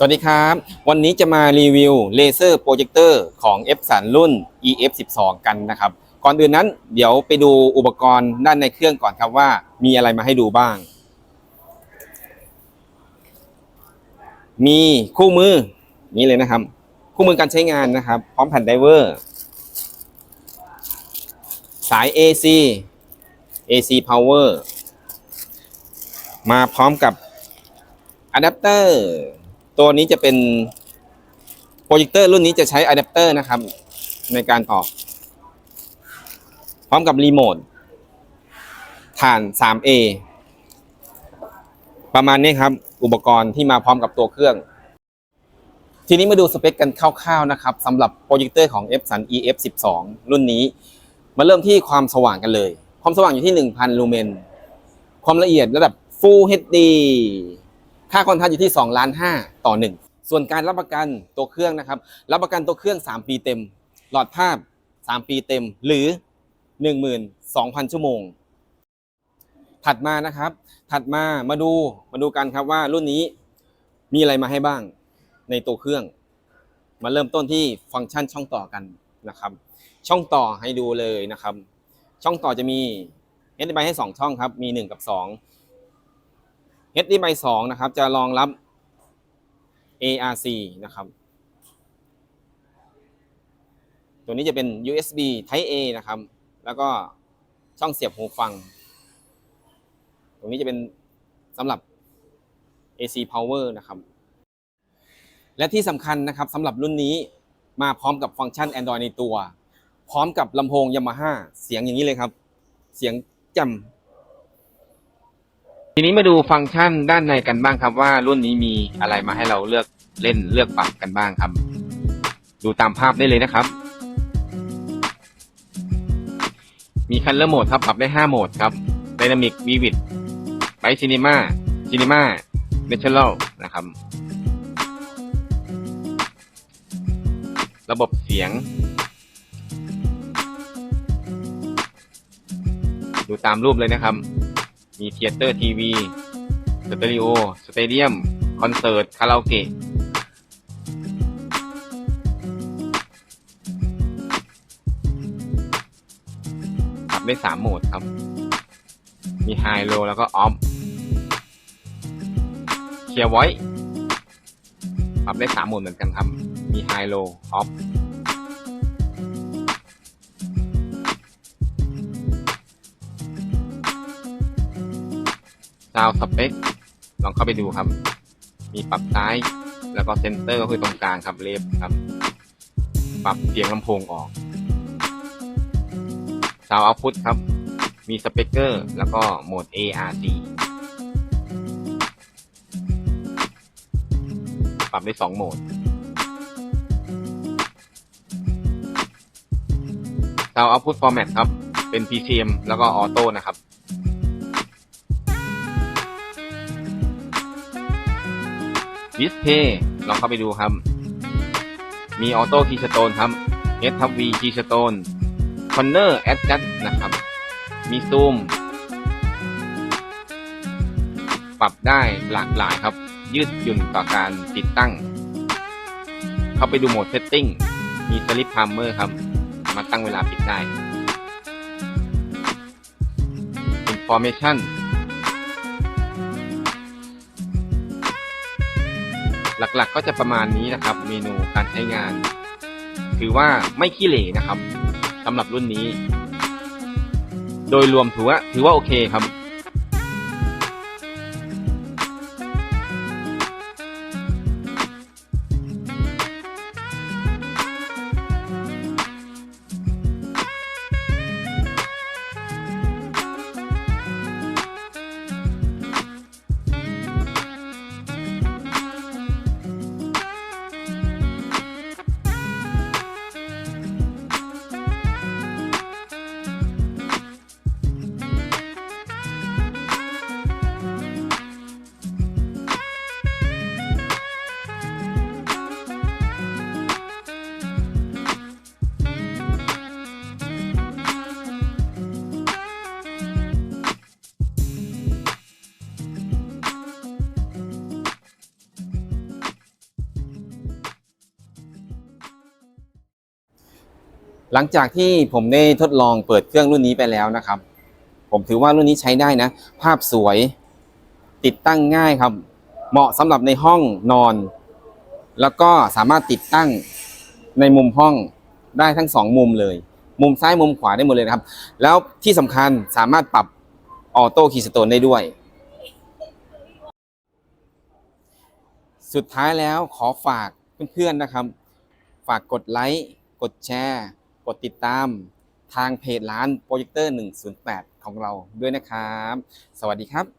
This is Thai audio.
สวัสดีครับ วันนี้จะมารีวิวเลเซอร์โปรเจคเตอร์ของ f 3รุ่น EF 12 กันนะครับ ก่อนอื่นนั้นเดี๋ยวไปดูอุปกรณ์ด้านในเครื่องก่อนครับว่ามีอะไรมาให้ดูบ้าง มีคู่มือนี้เลยนะครับ คู่มือการใช้งานนะครับ พร้อมแผ่นไดเวอร์ สาย AC AC power มาพร้อมกับอะแดปเตอร์ ตัวนี้จะเป็นโปรเจคเตอร์รุ่นนี้จะใช้อะแดปเตอร์นะครับ ในการต่อ พร้อมกับรีโมทฐาน 3A ประมาณนี้ครับ อุปกรณ์ที่มาพร้อมกับตัวเครื่อง ทีนี้มาดูสเปคกันคร่าวๆนะครับสำหรับโปรเจคเตอร์ของ f s u n EF 12 รุ่นนี้ มาเริ่มที่ความสว่างกันเลย ความสว่างอยู่ที่ 1,000 ลูเมน ความละเอียดระดับ Full HD ค่าคอนทราสอยู่ที่2ล้าน5ต่อ 1 ส่วนการรับประกันตัวเครื่องนะครับ รับประกันตัวเครื่อง 3 ปีเต็ม หลอดภาพ 3 ปีเต็ม หรือ 12,000 ชั่วโมง ถัดมานะครับ ถัดมามาดูมาดูกันครับว่ารุ่นนี้มีอะไรมาให้บ้างในตัวเครื่อง มาเริ่มต้นที่ฟังก์ชันช่องต่อกันนะครับ ช่องต่อให้ดูเลยนะครับ ช่องต่อจะมี HDMI ให้ 2 ช่องครับ มี 1 กับ 2 HDMI 2 นะครับ จะรองรับ ARC นะครับ ตัวนี้จะเป็น USB Type A นะครับ แล้วก็ช่องเสียบหูฟัง ตรงนี้จะเป็นสำหรับ AC power นะครับ และที่สำคัญนะครับสำหรับรุ่นนี้มาพร้อมกับฟังก์ชัน Android ในตัว พร้อมกับลำโพง Yamaha เสียงอย่างนี้เลยครับ เสียงจำ ทีนี้มาดูฟังก์ชันด้านในกันบ้างครับ ว่ารุ่นนี้มีอะไรมาให้เราเลือกเล่นเลือกปรับกันบ้างครับ ดูตามภาพได้เลยนะครับ มีคันเลอร์โหมดครับปรับได้ 5 โหมดครับ Dynamic Vivid ไป Cinema Cinema Natural นะครับ ระบบเสียง ดูตามรูปเลยนะครับ มีเทเตอร์ทีวีสเตอริโอ สเตเดียม คอนเสิร์ต คาราโอเกะ ปรับได้สามโหมดครับ มีไฮโลแล้วก็ออฟเคลียร์ไว้ปรับได้สามโหมดเหมือนกันครับ มีไฮโลออฟ ซาวสเปคลองเข้าไปดูครับ มีปรับซ้าย แล้วก็เซนเตอร์ก็คือตรงกลางครับเลฟครับ ปรับเสียงลำโพงออกซาวเอาพุตครับ มีสเปกเกอร์ แล้วก็โหมด ARC ปรับได้สองโหมดซาวเอาพุตฟอร์แมตครับ เป็น PCM แล้วก็ออโต้นะครับ ดิสเพย์ลองเข้าไปดูครับ มีออโต้คีย์สโตนครับ S ทับ V คีย์สโตนคอนเนอร์แอดจัดนะครับ มีซูม ปรับได้หลากหลายครับ ยืดหยุ่นต่อการติดตั้ง เข้าไปดูโหมดเซตติ้ง มีสลิปไทม์เมอร์ครับ มาตั้งเวลาปิดได้ Information หลักๆ ก็จะประมาณนี้นะครับ เมนูการใช้งาน ถือว่าไม่ขี้เหร่นะครับสำหรับรุ่นนี้ โดยรวมถือว่าถือว่าโอเคครับ หลังจากที่ผมได้ทดลองเปิดเครื่องรุ่นนี้ไปแล้วนะครับ ผมถือว่ารุ่นนี้ใช้ได้นะ ภาพสวยติดตั้งง่ายครับ เหมาะสำหรับในห้องนอน แล้วก็สามารถติดตั้งในมุมห้องได้ทั้งสองมุมเลย มุมซ้ายมุมขวาได้หมดเลยนะครับ แล้วที่สำคัญสามารถปรับออโต้คีย์สโตนได้ด้วย สุดท้ายแล้วขอฝากเพื่อนๆนะครับ ฝากกดไลค์ กดแชร์ ดติดตามทางเพจร้านโปรเจคเตอร์ 108 ของเราด้วยนะครับ สวัสดีครับ